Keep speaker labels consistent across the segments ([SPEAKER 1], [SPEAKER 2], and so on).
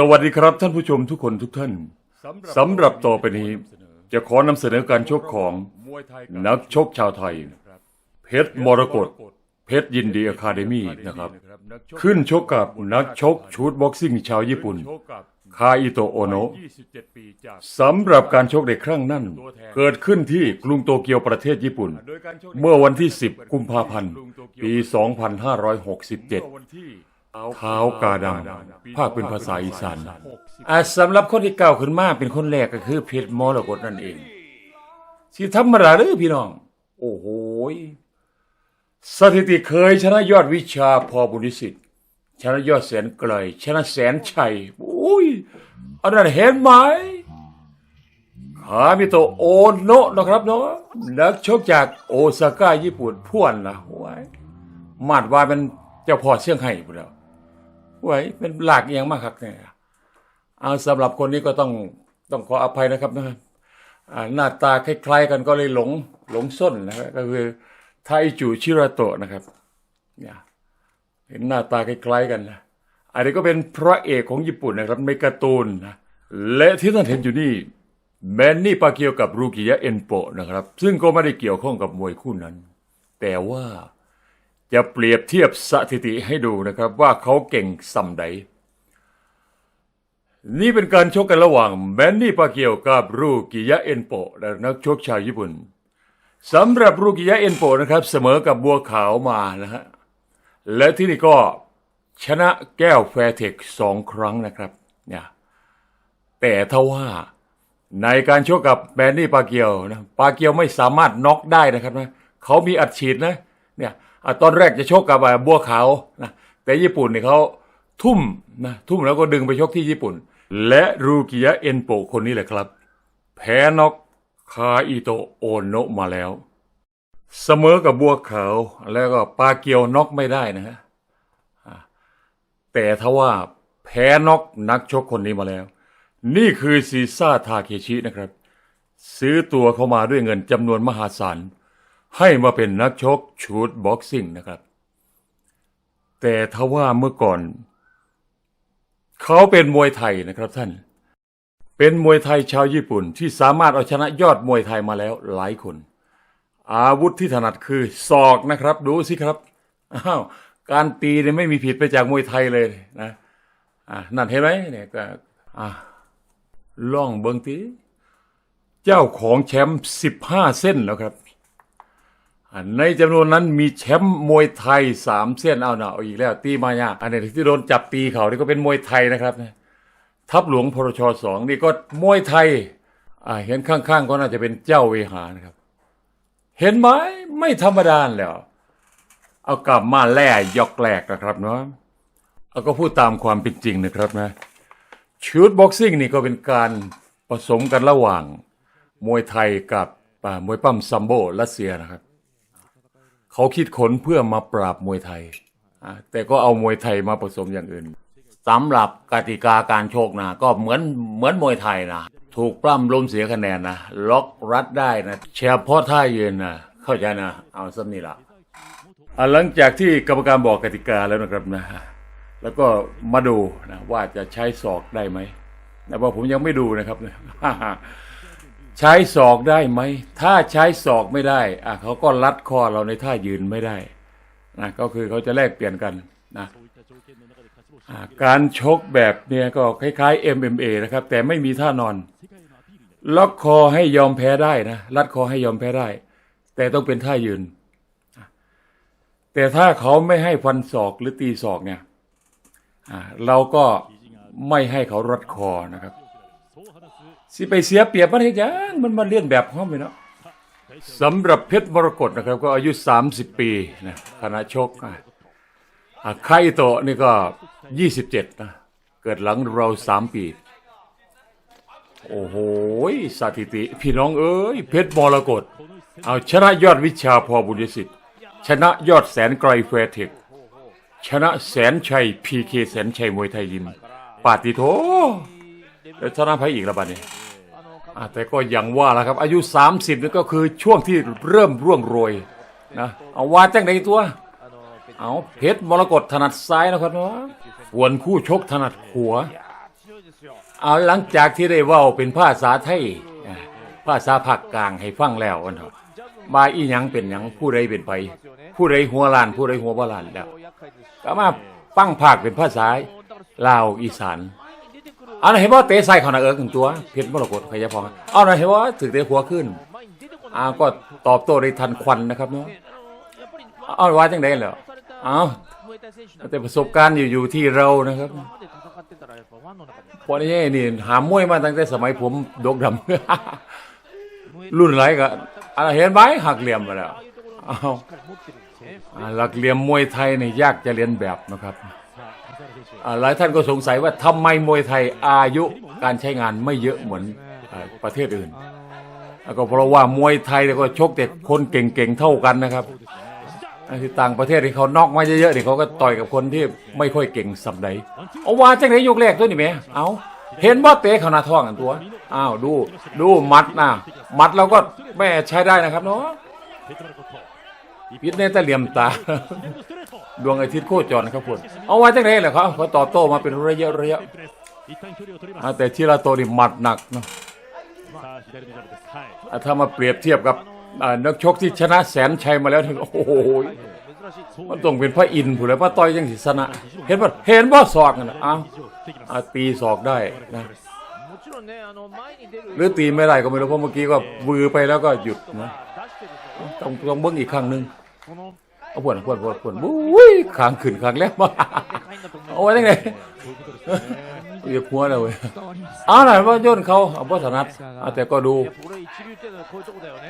[SPEAKER 1] สวัสดีครับท่านผู้ชมทุกคนทุกท่านสำหรับต่อไปนี้จะขอนำเสนอการชกของนักชกชาวไทย เพชรมรกตเพชรยินดีอะคาเดมี่นะครับ ขึ้นชกกับนักชกชูดบ็อกซิ่งชาวญี่ปุ่น คาอิโตะโอโนะสำหรับการชกในครั้งนั้น เกิดขึ้นที่กรุงโตเกียวประเทศญี่ปุ่น เมื่อวันที่ 10 กุมภาพันธ์ ปี 2567 เท้ากาดังภาคเป็นภาษาอีสานอ่าสำหรับคนที่เก่าขึ้นมาเป็นคนแรกก็คือเพชรมรกตนั่นเองสิธรรมดาหรือพี่น้อง โอ้โหยสถิติเคยชนะยอดวิชาพอบุญสิทธิ์ชนะยอดแสนไกลชนะแสนชัยโอ้ยอันนั้นเห็นไหมขามิโตะโอโนะนะครับเนาะนักชกจากโอซาก้าญี่ปุ่นพ่วนนะไว้มาดว่าเป็นเจ้าพ่อเชียงไฮ้พุ่นแล้ว ไว้เป็นหลากเอียงมากครับเนี่ยเอาสำหรับคนนี้ก็ต้องต้องขออภัยนะครับนะหน้าตาคล้ายๆกันก็เลยหลงหลงส้นนะครับก็คือไทจูชิราโตะนะครับเนี่ยเห็นหน้าตาคล้ายๆกันนะอันนี้ก็เป็นพระเอกของญี่ปุ่นนะครับในการ์ตูนนะและที่ท่านเห็นอยู่นี่แมนนี่ปาเกียวกับรูกิยะเอ็นโปะนะครับ ซึ่งก็ไม่ได้เกี่ยวข้องกับมวยคู่นั้น แต่ว่า จะเปรียบเทียบสถิติให้ดูนะครับว่าเขาเก่งส่ำใดนี่เป็นการชกกันระหว่างแมนนี่ปาเกียวกับรูกิยะเอ็นโปะนักชกชาวญี่ปุ่นสำหรับรูกิยะเอ็นโปนะครับเสมอกับบัวขาวมานะฮะและที่นี่ก็ชนะแก้วแฟร์เทคสองครั้งนะครับเนี่ยแต่ทว่าในการชกกับแมนนี่ปาเกียวนะปาเกียวไม่สามารถน็อกได้นะครับนะเขามีอัดฉีดนะเนี่ย อตอนแรกจะชกกับบัวขาวนะแต่ญี่ปุ่นเนี่ยเขาทุ่มนะทุ่มแล้วก็ดึงไปชกที่ญี่ปุ่น และรูกิยะเอ็นโปคนนี้แหละครับ แพ้น็อกคาอิโตโอโนะมาแล้ว เสมอกับบัวขาวแล้วก็ปาเกียวน็อกไม่ได้นะฮะอะแต่ทว่าแพ้น็อกนักชกคนนี้มาแล้ว นี่คือซีซ่าทาเคชินะครับ ซื้อตัวเข้ามาด้วยเงินจำนวนมหาศาล ให้มาเป็นนักชกชูดบ็อกซิ่งนะครับ แต่ทว่าเมื่อก่อน เขาเป็นมวยไทยนะครับท่าน เป็นมวยไทยชาวญี่ปุ่น ที่สามารถเอาชนะยอดมวยไทยมาแล้วหลายคน อาวุธที่ถนัดคือศอกนะครับ ดูสิครับอ้าวการตีเนี่ยไม่มีผิดไปจากมวยไทยเลยนะอ่านั่นเห็นไหมเนี่ยก็อ่าล่องเบิงตีเจ้าของแชมป์สิบห้าเส้นแล้วครับ ในจำนวนนั้นมีแชมป์มวยไทยสามเส้นเอาหน่าเอาอีกแล้ว ตีมายาอันนี้ที่โดนจับตีเขานี่ก็เป็นมวยไทยนะครับทัพหลวงพรชสองนี่ก็มวยไทยอ่าเห็นข้างๆก็น่าจะเป็นเจ้าเวหานะครับ เห็นไหมไม่ธรรมดาแล้ว เอากลับมาแล่ยอกแหลกนะครับเนาะเอาก็พูดตามความเป็นจริงนะครับนะชุดบ็อกซิ่งนี่ก็เป็นการผสมกันระหว่าง มวยไทยกับมวยปั้มซัมโบรัสเซียนะครับ เขาคิดค้นเพื่อมาปราบมวยไทย แต่ก็เอามวยไทยมาผสมอย่างอื่น
[SPEAKER 2] สำหรับกติกาการโชคนะก็เหมือนเหมือนมวยไทยนะถูกปล้ำล้มเสียคะแนนนะล็อกรัดได้นะเฉพาะท่ายืนนะเข้าใจนะ เอาสันี่ละ
[SPEAKER 1] หลังจากที่กรรมการบอกกติกาแล้วนะครับนะแล้วก็มาดูนะว่าจะใช้ศอกได้ไหมนะว่าผมยังไม่ดูนะครับ ใช้ศอกได้ไหม ถ้าใช้ศอกไม่ได้อะเขาก็รัดคอเราในท่ายืนไม่ได้นะก็คือเขาจะแลกเปลี่ยนกันนะการชกแบบเนี้ยก็คล้ายๆ MMA นะครับ แต่ไม่มีท่านอน ล็อกคอให้ยอมแพ้ได้นะรัดคอให้ยอมแพ้ได้ แต่ต้องเป็นท่ายืน แต่ถ้าเขาไม่ให้ฟันศอกหรือตีศอกเนี่ยเราก็ไม่ให้เขารัดคอนะครับ สิไปเสียเปรียบมันให้ยังมันมาเลียนแบบเขาไปเนาะสำหรับเพชรมรกตนะครับ ก็อายุ 30 ปีนะคณะชกอะไคโตะนี่ก็ 27 นะ เกิดหลังเราสามปี โอ้โหสถิติ พี่น้องเอ้ย เพชรมรกตเอาชนะยอดวิชาพอบุญยสิทธิ์ ชนะยอดแสนไกลแฟร์เทคชนะแสนชัยพีเคแสนชัยมวยไทยยิมปาติโถแล้วชนะไพอีกแล้วบัดนี้อะ แต่ก็ยังว่าแล้วครับ อายุ 30นี่ก็คือช่วงที่เริ่มร่วงโรยนะเอาว่าจังในตัว เอาเพชรมรกตถนัดซ้ายนะครับเนาะส่วนคู่ชกถนัดขวาเอาหลังจากที่ได้ว่าเป็นภาษาไทยอ่าภาษาภาคกลางให้ฟังแล้วกันเถอะมาอีหยังเป็นหยังผู้ใดเป็นไป ผู้ใดหัวลานผู้ใดหัวบ่ล้านแล้วก็มาฟังภาคเป็นภาษาลาวอีสาน เอาหน่อยเห็นว่าเตะใส่เขาหน้าเอิกหนึ่งตัวเพชรมรกตพยาพองเอาหน่อยเห็นว่าถึงเตะหัวขึ้นอ่าก็ตอบโต้ได้ทันควันนะครับเนาะเอาว่าจังไดเหรอเอาแต่ประสบการณ์อยู่อยู่ที่เรานะครับเพราะนี่นี่หามวยมาตั้งแต่สมัยผมดกดำรุ่นไรก็อ่าเห็นไหมหักเหลี่ยมมาแล้วเอาหลักเหลี่ยมมวยไทยนี่ยากจะเรียนแบบนะครับ หลายท่านก็สงสัยว่าทำไมมวยไทยอายุการใช้งานไม่เยอะเหมือนอประเทศอื่น ก็เพราะว่ามวยไทยเนี่ยก็ชกแต่คนเก่งๆเท่ากันนะครับอันที่ต่างประเทศที่เขานอกมาเยอะๆนี่เขาก็ต่อยกับคนที่ไม่ค่อยเก่งสับใดเอาว่าจังไหนยกแรกตัวนี่แหมเอาเห็นบ่เตะเขาหน้าท้องกันตัวอ้าวดูดูมัดนะมัดเราก็แม่ใช้ได้นะครับเนาะ พิษในแต่เหลี่ยมตา ดวงอาทิตย์โคจรนะครับคุณเอาว่าจังไหนเหรอครับเขาต่อบโต้มาเป็นระยะระยะอ่าแต่ชิราโตนี่หมัดหนักเนาะอ่าถ้ามาเปรียบเทียบกับอ่านักชกที่ชนะแสนชัยมาแล้วนี่โอ้โหมันต้องเป็นพระอินทร์ผู้ใดพระต้อยยังสิชนะเห็นป่ะเห็นบ่ศอกกันน่ะอ้าวอ่าตีศอกได้นะหรือตีไม่ได้ก็ไม่รู้เพราะเมื่อกี้ก็วือไปแล้วก็หยุดนะ ต้องต้องเบิ้งอีกครั้งหนึ่งเอาปวดปวดปวดปวดบุ้ยขางขึ้นขางแล้วมาเอาไว้ได้ไงเหยียบหัวเลยเว้ยเอ้าวน่ะว่าโย่นเขาเอาพ่ถนัดอะแต่ก็ดู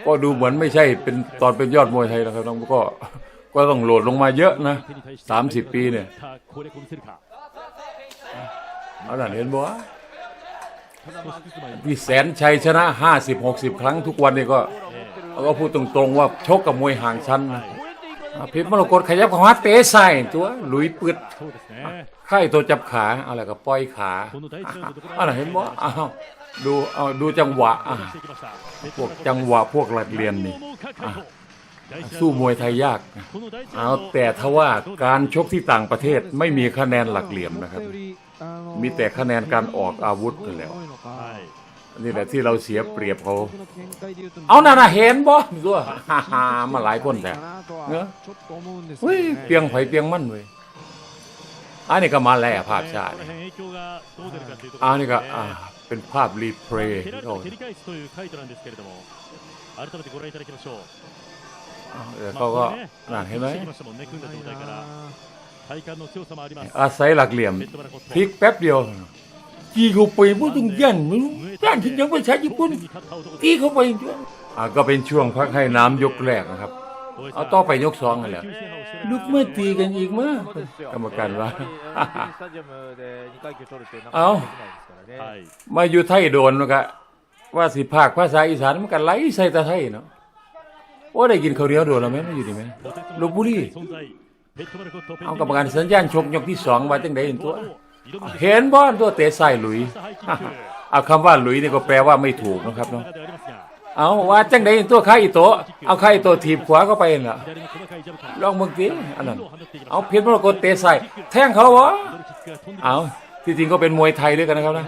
[SPEAKER 1] ก็ดูเหมือนไม่ใช่เป็นตอนเป็นยอดมวยไทยแล้วครับน้องก็ก็ต้องโหลดลงมาเยอะนะสามสิบปีเนี่ยเอาหน่ะเห็นบ่วะพี่แสนชัยชนะห้าสิบหกสิบครั้งทุกวันนี่ก็ ก็พูดตรงๆว่าชกกับมวยห่างชั้นเพชรมรกตขยับเข้ามาเตะใส่ตัวลุยปืดไข่ตัวจับขาอะไรก็ปล่อยขาอะไรเห็นบ่อ้าวดูเอาดูจังหวะพวกจังหวะพวกหลักเรียนนี่สู้มวยไทยยากเอาแต่ทว่าการชกที่ต่างประเทศไม่มีคะแนนหลักเหลี่ยมนะครับ มีแต่คะแนนการออกอาวุธนั่นแหละ นี่แหละที่เราเสียเปรียบเขา เอาหน่าหน่าเห็นบ่ตัวฮ่าฮ่ามาหลายคนแต่เนอะเฮ้ยเปียงไผเปียงมั่นเว้ยอันนี้ก็มาแล่ภาพชาติอันนี้ก็เป็นภาพรีเพลย์เขาก็น่นเห็นไหมอาศัยหลักเหลี่ยมพลิกแป๊บเดียว กี่เข้าไปพวกต้องยันมันย่านที่ยังภาษาญี่ปุ่นตีเข้าไปอ่าก็เป็นช่วงพักให้น้ำยกแรกนะครับ เอาต่อไปยกสองกันแหละลุกเมื่อตีกันอีกมั้ยกรรมการว่า เอามาอยู่ไทยโดนนะครับว่าสิภาคภาษาอีสานมันก็ไหลใส่ตาไทยเนาะโอ้ได้กินข้าวเหนียวโดนแล้วไหมไม่อยู่ดีไหมลบบุรีเอากรรมการสัญญาณชกยกที่สองว่าจังไดเห็นตัว เห็นบอนตัวเตะใส่หลุยเอาคำว่าหลุยนี่ก็แปลว่าไม่ถูกนะครับเนาะเอาว่าจังไดตัวไข่อีโตเอาไข่อีโตถีบขวาเข้าไปน่ะลองมึงตีอันนั้นเอาเพชรมรกตเตะใส่แทงเขาวะเอาที่จริงก็เป็นมวยไทยด้วยกันนะครับนะ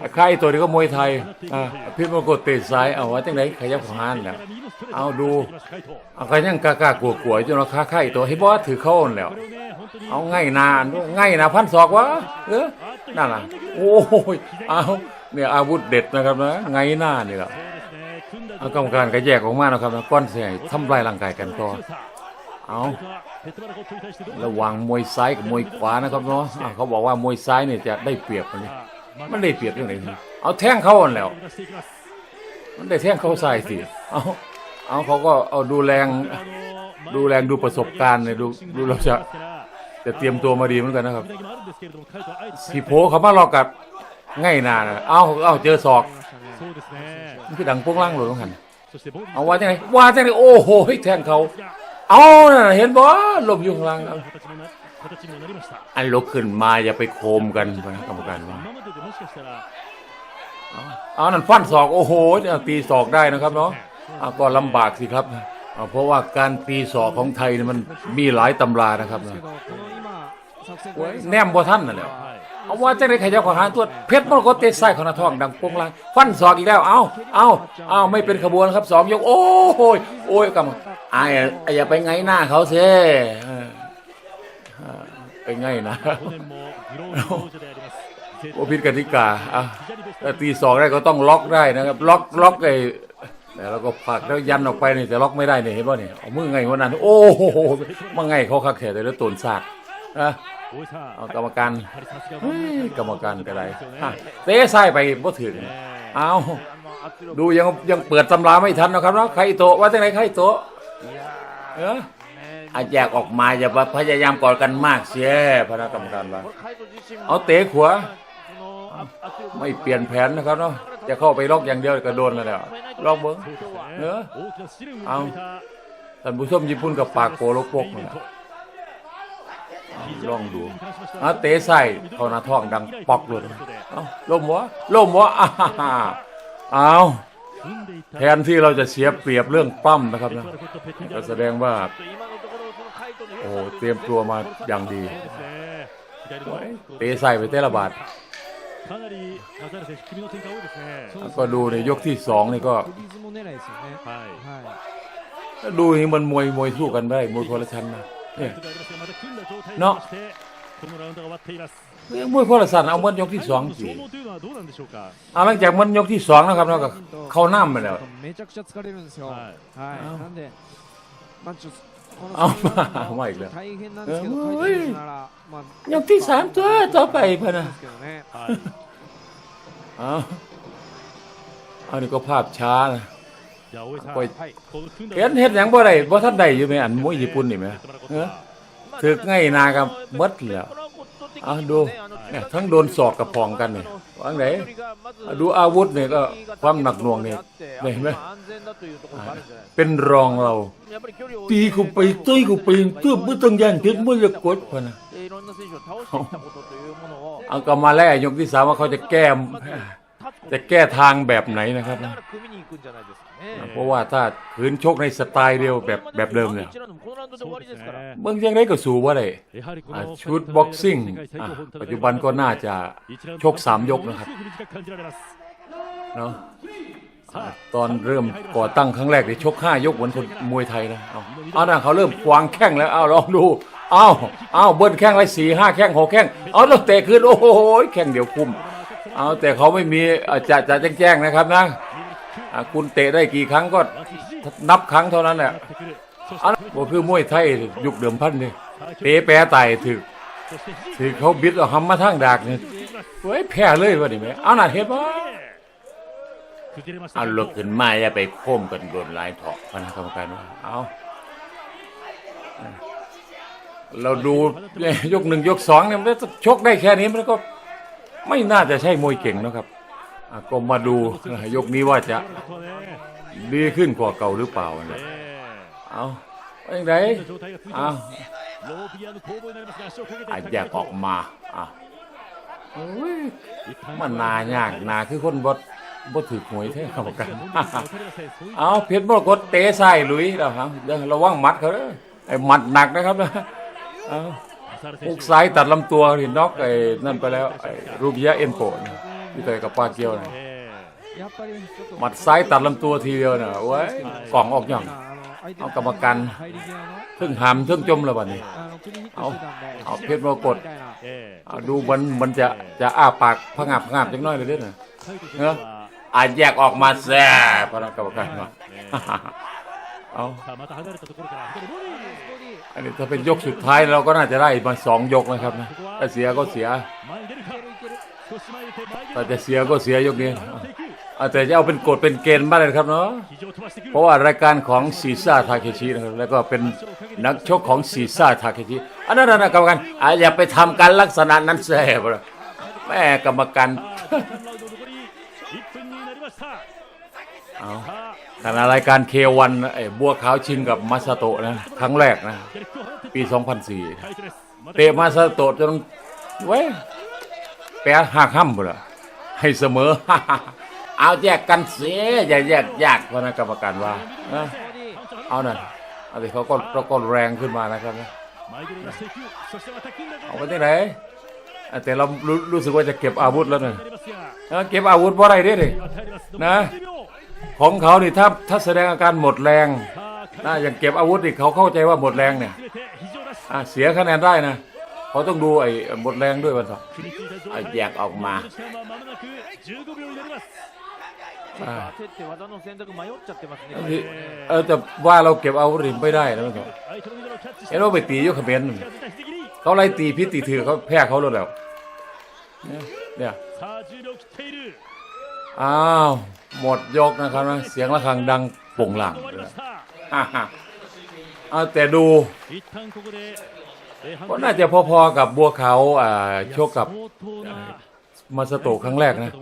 [SPEAKER 3] ไใค
[SPEAKER 1] รตัวนี้ก็มวยไทยอ่าพี่มรกตเตะใส่เอาว่าจังไดขยับขวาน
[SPEAKER 3] น่ะ
[SPEAKER 1] เอาดูเอาใครยังกล้ากลัวๆลัวจนเราค้าใครตัวให้บอสถือเข้าแล้ว เอาง่ายนานง่ายนะพันศอกวะเออนั่นล่ะโอ้ยเอาเนี่ยอาวุธเด็ดนะครับนะไงหน้านี่แหละเอากรรมการก็แยกออกมานะครับนะก้อนเสียทำลายร่างกายกันต่อเอาระวังมวยซ้ายกับมวยขวานะครับเนาะเขาบอกว่ามวยซ้ายเนี่ยจะได้เปรียบนี่มันได้เปรียบยังไงเอาแท่งเข้าอันแล้ว มันได้แท่งเข้าใส่สิเอาเอาเขาก็เอาดูแรงดูแรงดูประสบการณ์เนี่ยดูดูเราจะ จะเตรียมตัวมาดีเหมือนกันนะครับสิโพเขามาลอกกับง่ายนานะเอาเอาเจอศอกนี่คือดังโป้งล่างหลุดองหันเอาว่าจังไงว่าจังไงโอ้โหแทงเขา เอาเห็นบ่ลมอยู่ข้างล่างอันลุกขึ้นมาอย่าไปโคมกันนะกรรมการว่าเอานั่นฟันศอกโอ้โหเนี่ยตีศอกได้นะครับเนาะก็ลำบากสิครับ เพราะว่าการปีศอกของไทยมันมีหลายตำรานะครับนะแนมบ่ท่านนั่นแหละเอาว่าจังได๋ขยับขวาตัวเพชรมรกตเตะซ้ายขอนาท้องดังปงลางฟันศอกอีกแล้ว เอ้าเอ้าเอ้าไม่เป็นขบวนครับสองยก โอ้โหโอ้ยกับไอ้อย่าไปไงหน้าเขาเซ่ไปไงนะโอพิดกติกาอะตีสองได้ก็ต้องล็อกได้นะครับ ล็อกล็อกไอ้ แต่เราก็ผักแล้วยันออกไปนี่แต่ล็อกไม่ได้เนี่ยเห็นป่ะเนี่ยเอามือไงวันนั้น โอ้โหมาไงเขาคักแขกแต่แล้วตนสากนะเอากรรมการกรรมการ
[SPEAKER 3] อะ
[SPEAKER 1] ไรเตะไส้ไปบ่ถึงเอาดูยังยังเปิดตำราไม่ทันนะครับเนาะใครโตว่าจังไนใครโตเอออาแจกออกมาอย่าพยายามกอดกันมากเสียพนักกรรมการว่าเอาเตะขวา ไม่เปลี่ยนแผนนะครับเนาะจะเข้าไปล็อกอย่างเดียวก็โดนแล้วเนี่ล็อกเบิ้งเนอะ
[SPEAKER 3] เอา
[SPEAKER 1] ท่านผู้ชมญี่ปุ่นกับปากโกโลโปกนี่ลองดูอะเตะใส่เขาหน้าท้องดังปอกเลยเอ้าล้มวะล้มวะอ้า
[SPEAKER 3] ว
[SPEAKER 1] แทนที่เราจะเสียเปรียบเรื่องปั้มนะครับนะก็แสดงว่า โอ้เตรียมตัวมาอย่างดีเตะใส่ไปเตะระบาด
[SPEAKER 3] แล้ว
[SPEAKER 1] ก็ดูในยกที่สองนี่ก็ดูนี่มันมวยมวยสู้กันได้มวยคนละชันนะเนี่
[SPEAKER 3] เาะ
[SPEAKER 1] มวยคนละชั้นเอามันยกที่สองสิเอาหลังจากมันยกที่สองนะครับแล้วก็เข้าน้ำไปแล้ว เอา
[SPEAKER 4] มาเอามาอี
[SPEAKER 1] กแล้
[SPEAKER 4] วเออเฮ้ย
[SPEAKER 1] ยังที่สามตัวต่อไปพะนะเอาเอันนี้ก็ภาพช้านะ
[SPEAKER 3] ไป
[SPEAKER 1] เห็นเฮ็ดอย่างบ่ได้บ่ท่านใดอยู่ไหมอันมวยญี่ปุ่นนี่ไหมเออถือง่ายนากับมดแล้วเอาดูเนี่ยทั้งโดนศอกกับพองกันเนี่ย วางไหนดูอาวุธเนี่ยก็ความหนักหน่วงเนี่ยเห็นไหมเป็นรองเรา ตีกูไปตุ้ยกูไปตื้อเมื่อต้องยันพิษมือจะกดพนะเอากลับมาแล้วยกที่สามว่าเขาจะแก้ม จะแก้ทางแบบไหนนะครับนะเพราะว่าถ้าคืนชกในสไตล์เดียวแบบแบบเดิมเนี่ยเบื้องยังได้ก็สู
[SPEAKER 3] ว่า
[SPEAKER 1] เล
[SPEAKER 3] ย
[SPEAKER 1] ชุดบ็อกซิ่งปัจจุบันก็น่าจะชกสามยกนะครับเนาะตอนเริ่มก่อตั้งครั้งแรกเนี่ยชกห้ายกเหมือนคนมวยไทยนะเอาเอาหน้าเขาเริ่มควางแข้งแล้วเอาลองดูเอาเอาเบิ้ลแข้งไรสี่ห้าแข้งหกแข้งเอาแล้วเตะขึ้นโอ้โหแข้งเดียวคุ้ม เอาแต่เขาไม่มีจะจะแจ้งๆนะครับนะคุณเตะได้กี่ครั้งก็นับครั้งเท่านั้นแหละ
[SPEAKER 3] อันบ
[SPEAKER 1] อกคือมวยไทยยุคเดิมพันเนี่ยเตะแปรไต่ถึกถึกเขาบิดเอาหำมาทางดากเนี่ยเฮ้ยแพ้เลยวะนี่แม่เอาหน่าเห็น
[SPEAKER 3] ว่า
[SPEAKER 1] เอาลุกขึ้นมาจะไปโค้มกันโดนลายเถาะพนักกรรมการว่าเอาเราดูยกหนึ่งยกสองเนี่ยมันชกได้แค่นี้มันก็ ไม่น่าจะใช่มวยเก่งนะครับอะก็มาดูยกนี้ว่าจะดีขึ้นกว่าเก่าหรือเปล่านะเอาเป็นไงเอาอาจจะออกมาอะมันนายากนาคือคนบดบดถือหวยแท้ครับกั
[SPEAKER 3] น
[SPEAKER 1] เอาเพชรบรกดเตะใส่ลุยเราครับระวังมัดเขาไอ้มัดหนักนะครับเอา
[SPEAKER 3] ฮุ
[SPEAKER 1] กซ้ายตัดลำตัวนี่นอกไอ้นั่นไปแล้วไอ้รูบิยะเอ็นโปะนะที่เตะกับปาเกียวนะหมัดซ้ายตัดลำตัวทีเดียวนะโอ้ยกล่องออกอย่างเอากรรมการ
[SPEAKER 4] เทึ่
[SPEAKER 1] งหามเทึ่งจมแล้ววัน
[SPEAKER 4] นี้
[SPEAKER 1] เอาเอาเพชรมรกตอาดูมันมันจะจะอ้าปากผงาบผงาบจังน้อยเลยเด้วยนะเนอะอาจแยกออกมาแซ่พนักกรรมการมาเอา อันนี้ถ้าเป็นยกสุดท้ายเราก็น่าจะได้มาสองยกนะครับนะถ้าเสียก็เสียถ้าจะเสียก็เสียยกนี้อาจจะเอาเป็นกฎเป็นเกณฑ์บ้างเลยครับเนาะเพราะว่ารายการของซีซ่าทาเคชินะครับแล้วก็เป็นนักชกของซีซ่าทาเคชิอันนั้นนะกรรมการอย่าไปทำการลักษณะนั้นแสบเลยแม่กรรมการเอา ขณะรายการเควันไอ้บัวขาวชิงกับมาซาโตะนะครั้งแรกนะ ปี 2004 เตะมาซาโตะจนเว้ยแปะหักห้ำเลยให้เสมอ เอาแยกกันเสียอย่าแยกยากพนักกรรมการว่าเอาหน่อยเอาดิเขาก็เราก็แรงขึ้นมานะครับเอาไปที่ไหนแต่เรารู้สึกว่าจะเก็บอาวุธแล้วนะเก็บอาวุธเพราะอะไรดินะ ของเขานี่ถ้าถ้าแสดงอาการหมดแรงนะอย่างเก็บอาวุธนี่เขาเข้าใจว่าหมดแรงเนี่ยเสียคะแนนได้นะเขาต้องดูไอ้หมดแรงด้วยวันสอ
[SPEAKER 3] ง
[SPEAKER 1] แยกออกมาเออแต่ว่าเราเก็บอาวุธริไม่ได้นะมัน
[SPEAKER 3] ก
[SPEAKER 1] เห็นว่าไปตียกขมิ้นเขาไล่ตีพิษตีถือเขาแพ้เขาแล้แล้วเนี่ยอ้าว หมดยกนะครับนะเสียงะระฆังดังป่งหลัง
[SPEAKER 3] เลยเอา
[SPEAKER 1] แต่ดูก็น่าจะพอๆกับบัวเขาอ่าโชคกับมาสโตครั้งแรกนะ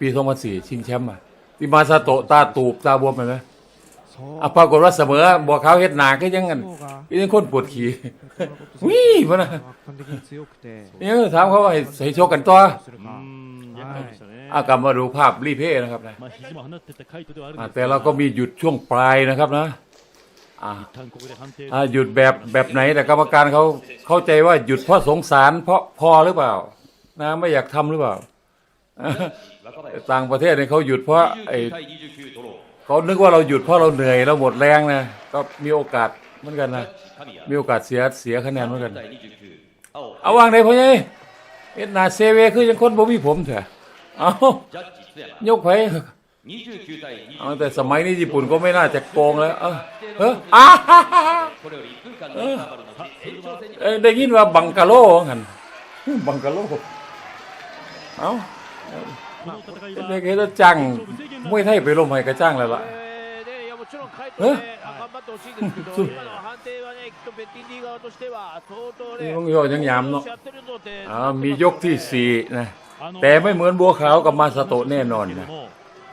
[SPEAKER 3] ปีส
[SPEAKER 1] องพันสี่ชิงแชมป์อะที่มาสโตตาตูบตาบวมไปไหมอะปรากฏว่าเสมอบัวเขาเฮ็ดหนาก็ยังงั้นยังคนปวดขี่วิ่งมานี่ยถามเขาว่าให้โชคกันตั
[SPEAKER 3] ว
[SPEAKER 1] อาการมาดูภาพรีเพนะครับนะแต่เราก็มีหยุดช่วงปลายนะครับนะหยุดแบบแบบไหนแต่กรรมการเขาเข้าใจว่าหยุดเพราะสงสารเพราะพอหรือเปล่า นะไม่อยากทำหรือเปล่าต่างประเทศเนี่ยเขาหยุดเพราะไอเขานึกว่าเราหยุดเพราะเราเหนื่อยเราหมดแรงนะก็มีโอกาสเหมือนกันนะมีโอกาสเสียเสียคะแนนเหมือนกัน เอาวางไหนพ่อใหญ่ เอ็ดนาเซเวคือยังคนบ่มีผมเถอะเอายกไผเอาแต่สมัยนี้ญี่ปุ่นก็ไม่น่าจะโกงแล้วเออเอออเออได้ยินว่าบังกะโลหันบังกะโลเอาเด็กเฮ็ดจังมวยไทยไปลมให้กระจ้างแล้วล่ะ
[SPEAKER 5] ちろんカイト
[SPEAKER 1] え
[SPEAKER 5] ね、あ頑張ってほしいんですけど、今の判定はね、きっとベッティンディ側としては相当ね、
[SPEAKER 1] ต้องยอยังยามเนาะ
[SPEAKER 5] やってるので、
[SPEAKER 1] อ่ามียกที่สี่นะ
[SPEAKER 3] あの
[SPEAKER 1] แต่ไม่เหมือนบัวขาวกับมาซาโตะแน่นอนนะ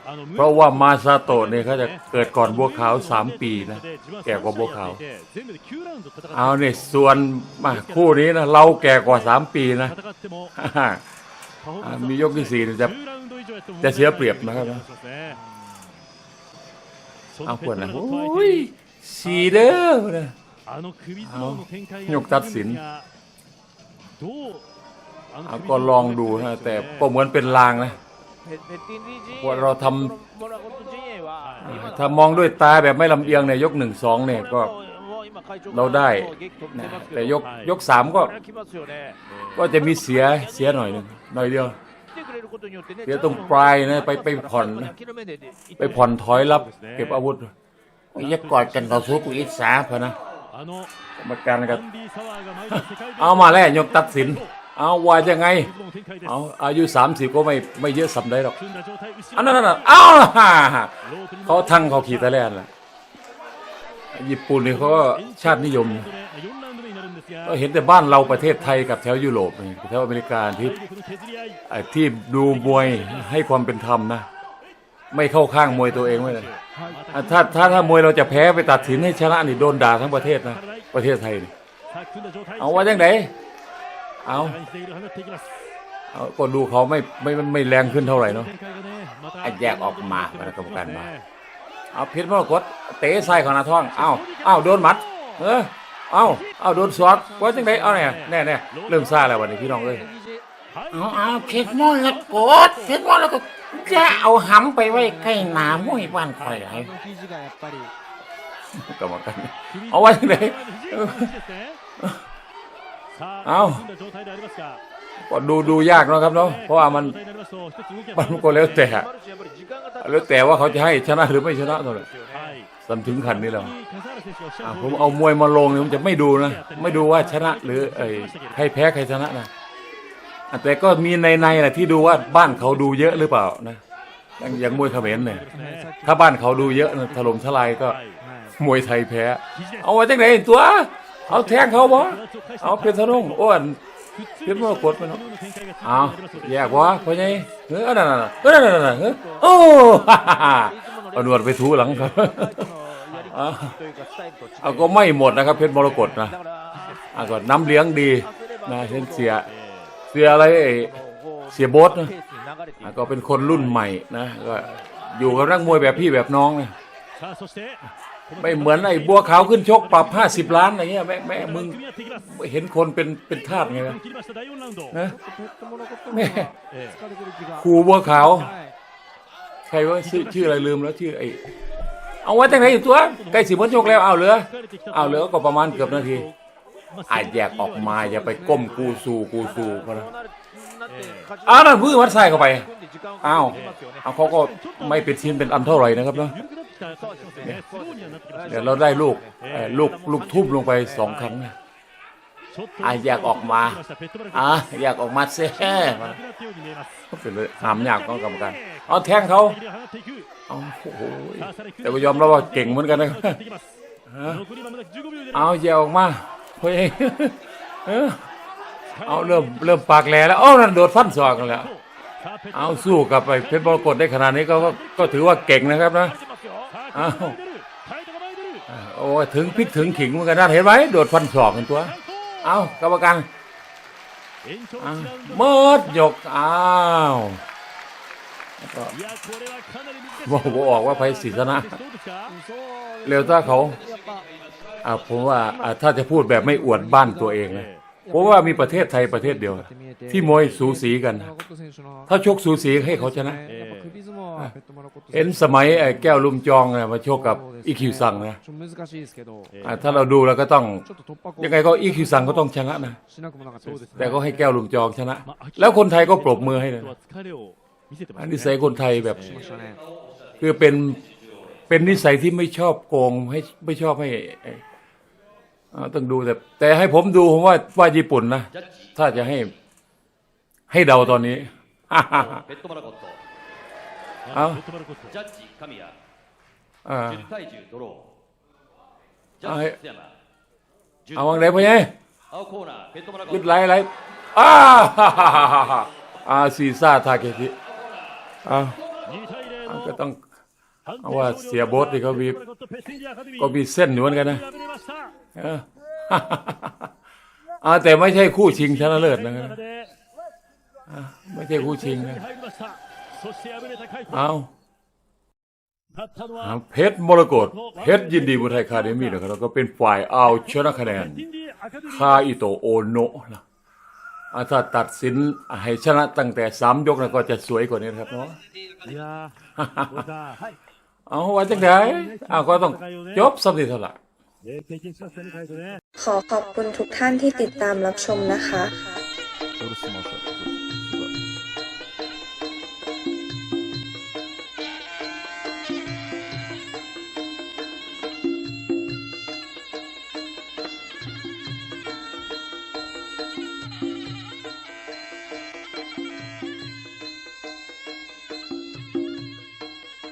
[SPEAKER 3] あの
[SPEAKER 1] เพราะว่ามาซาโตะเนี่ยเขาจะเกิดก่อนบัวขาวสามปีนะ แก่กว่าบัวขาว
[SPEAKER 3] 全部で9ラウンド戦って
[SPEAKER 1] เอาเนี่ยส่วนมาคู่นี้นะเราแก่กว่าสามปีนะ
[SPEAKER 3] 戦っても
[SPEAKER 1] ฮ่า
[SPEAKER 3] パフォー
[SPEAKER 1] อ่า
[SPEAKER 3] マンスは
[SPEAKER 1] มียกที่สี่เนี่ยจะ
[SPEAKER 3] 10ラウンド以上やっても
[SPEAKER 1] จะเสียเปรียบนะครับนะ
[SPEAKER 3] そ
[SPEAKER 1] เอาขวดนะโอ้ยสีเด้อ
[SPEAKER 3] เลยเอา
[SPEAKER 1] ยกตัดสินเอาก็ลองดูนะแต่ก็เหมือนเป็นลางนะ
[SPEAKER 5] พ
[SPEAKER 1] วกเราทำถ้ามองด้วยตาแบบไม่ลำเอียงเนี่ยยกหนึ่งสองเนี่ยก็เราได้แต่ยกยกสามก็ ก็จะมีเสียเสียหน่อยหนึ่งหน่อยเดียว เดี๋ยวต้องปลายนะไปไปผ่อนไปผ่อนถอยรับ เก็บอาวุธอย่ากอดกันต่อสู้กูอิสาเพนะ
[SPEAKER 3] มา
[SPEAKER 1] การกั
[SPEAKER 3] น
[SPEAKER 1] เอามาแล้วยกตัดสิน เอาว่ายังไง เอาอายุ 30 ก็ไม่ไม่เยอะสำได้หรอกอันนั้นน่ะเอาเขาทั้งเขาขี่ตะแลนล่ะญี่ปุ่นนี่เขาชาตินิยม ก็เห็นแต่บ้านเราประเทศไทยกับแถวยุโรปแถวอเมริกาที่ที่ดูมวยให้ความเป็นธรรมนะ ไม่เข้าข้างมวยตัวเองไม่เลยถ้าถ้าถ้ามวยเราจะแพ้ไปตัดสินให้ชนะนี่โดนด่าทั้งประเทศนะ ประเทศไทยนี่เอาว่าจังไงเอาเอาก็ดูเขาไม่ไม่ไม่แรงขึ้นเท่าไหร่เนาะแยกออกมาแล้วกรรมการมาเอาเพชรมรกตเตะใส่ของนาท่อง เอาเอาโดนมัด เออ เอ้าเอ้าโดนสอกว่าจังไดเอาเนี่ยแน่แน่เริ่มซาแล้ววันนี้พี่น้องเอ้ย
[SPEAKER 6] เอาเอาเพชรมอนแล้วกดเพชรมอนแล้วก็จะเอาห้ำไปไว้ใกล้หนามุ้ยบ้านข่อยไอ้
[SPEAKER 1] กรรมการเอาไว้จังไดเอาก็ดูดูยากนะครับเนาะเพราะว่ามันมันก็แล้วแต่แล้วแต่ว่าเขาจะให้ชนะหรือไม่ชนะเท่า
[SPEAKER 3] นั้น
[SPEAKER 1] จนถึงขันนี้แล้วอะผมเอามวยมาลงเนี่ยผมจะไม่ดูนะ ไม่ดูว่าชนะหรือไอ้ใครแพ้ใครชนะนะแต่ก็มีในในนะที่ดูว่าบ้านเขาดูเยอะหรือเปล่านะอย่างมวยเขมรเนี่ยถ้าบ้านเขาดูเยอะนะถล่มทลายก็มวยไทยแพ้ เอาไว้จากไหนตัว เอาแทงเขาบ่เอาเพชรธนุ่งอ้วนเพชรมรกดไปเนาะเอาแยกว่าะพ่อใหญ่เออนั่นน่ะเออนั่นน่ะเออโอ้ฮ่าฮ่าเอาหนวดไปถูหลัง
[SPEAKER 5] เขา
[SPEAKER 1] เอาก็ไม่หมดนะครับเพชรมรกตนะอาก็น้ำเลี้ยงดีนะเช่นเสียเสียอะไรเสียโบสนะก็เป็นคนรุ่นใหม่นะก็อยู่กับนักมวยแบบพี่แบบน้องนะไม่เหมือนไอ้บัวขาวขึ้นชกปรับห้าสิบล้านอะไรเงี้ยแม่แม่มึงเห็นคนเป็นเป็นทาสไงนะนะแม่ครูบัวขาว ใครว่าชื่อชื่ออะไรลืมแล้วชื่อไอ เอาไว้ตั้งไหนอยู่ตัวใกล้สิบวันโชกแล้วเอาเหลือ เอาเหลือก็ประมาณเกือบนาทีอาจแยกออกมาอย่าไปก้มกูสู่กูสู่พอนะอ้าวนั่พื้นวัดใส่เข้าไปอ้าวเขาก็ไม่เป็นชิ้นเป็นอันเท่าไหร่นะครับเนาะเดี๋ยวเราได้ลูกลูกลูกทุ่มลงไปสองครั้งนะอาอยากออกมาอะอยากออกมาเซ่
[SPEAKER 3] ก็
[SPEAKER 1] เป็นเลยหามอยากก็กรรมการเอาแทงเขา โอ้โหแต่ยอมรับว่าเก่งเหมือนกันนะเอาเยี่ยอมาเฮ้ยเอาเริ่มเริ่มปากแหลแล้วอ้อนั่นโดดฟันศอกกันแล้วเอาสู้กลับไปเพชรมรกตได้ขนาดนี้ก็ก็ถือว่าเก่งนะครับนะ
[SPEAKER 3] เอา
[SPEAKER 1] โอ้ถึงพิกถึงขิงเหมือนกันนะเห็นไหมโดดฟันศอกกันตัว เอากรรมการเมิดยกอ้าว แล้วก็บอกออกว่าไปศรีชนะ เร็วต้าเขาอผมว่าถ้าจะพูดแบบไม่อวดบ้านตัวเองนะเพราะว่ามีประเทศไทยประเทศเดียว ที่มวยสูสีกัน ถ้าชกสูสีให้เขาชนะ เห็นสมัยแก้วลุมจองมาโชคกับอีคิวซังนะถ้าเราดูแล้วก็ต้อง ยังไงก็อีคิวซังก็ต้องชนะนะ แต่ก็ให้แก้วลุมจองชนะ แล้วคนไทยก็ปรบมือให้
[SPEAKER 3] เลย
[SPEAKER 1] อันนิสัยคนไทยแบบ คือเป็นเป็นนิสัยที่ไม่ชอบโกงให้ไม่ชอบให้ต้องดูแต่ แต่ให้ผมดูผมว่าว่าญี่ปุ่นนะถ้าจะให้ให้เดาตอนนี้เอาเอาวังไรนพ่อใหญ่ยุดไล่ไล่อ้าอาซีซ่าทาเกติ อาอาก็ต้องเอาว่าเสียโบสที่เขา
[SPEAKER 3] บี
[SPEAKER 1] ก็มีเส้นเหมืนกันนะเออาแต่ไม่ใช่คู่ชิงชนะเลิศนะ
[SPEAKER 3] ครับ
[SPEAKER 1] ไม่ใช่คู่ชิงนะเอาเพชรมรกตเพชรยินดีบุไทยคาเดมี่นะครับแล้วก็เป็นฝ่ายเอาชนะคะแนนคาอิโตโอโนะนะ อ่าถ้าตัดสินให้ชนะตั้งแต่สามยกนะก็จะสวยกว่านี้นะครับเนาะ
[SPEAKER 3] いやー小田さんはい
[SPEAKER 1] เอาว่าจังไดอ้าวก็ต้องจบสัปดาห์เท่าไหร่
[SPEAKER 3] えー経験しましたねカイトね
[SPEAKER 7] ขอขอบคุณทุกท่านที่ติดตามรับชมนะคะ
[SPEAKER 4] ドルスマッシュ